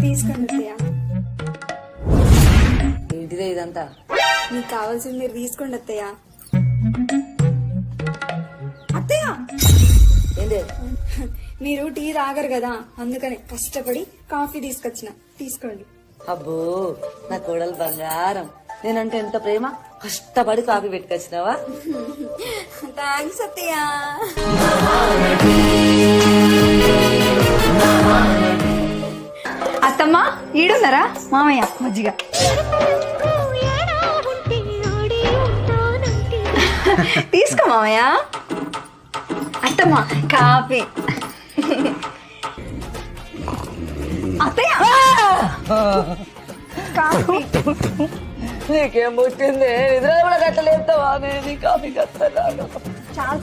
తీసుకోండి అత్తయ్య ఏంటిదే ఇదంతా? మీకు కావాల్సింది మీరు తీసుకోండి అత్తయ్య. అత్తయ్య! ఏందే? మీరు టీ తాగరు కదా అందుకని కష్టపడి కాఫీ తీసుకొచ్చిన. తీసుకోండి. అబ్బో నా కోడలు బంగారం. నేనంటే ఎంత ప్రేమ? కష్టపడి కాఫీ పెట్టుకొచ్చినావా? థ్యాంక్స్ అత్తయ్య. అత్తమ్మ ఈడున్నారా? మామయ్య మజ్జిగ. తీసుకో మామయ్య. అత్తమ్మ కాఫీ. అత్తయ్య! కాఫీ. నీకేం పుట్టింది? నిద్ర కూడా కట్టలేస్తావా నేను నీ కాఫీ కట్టలేదు చాలా.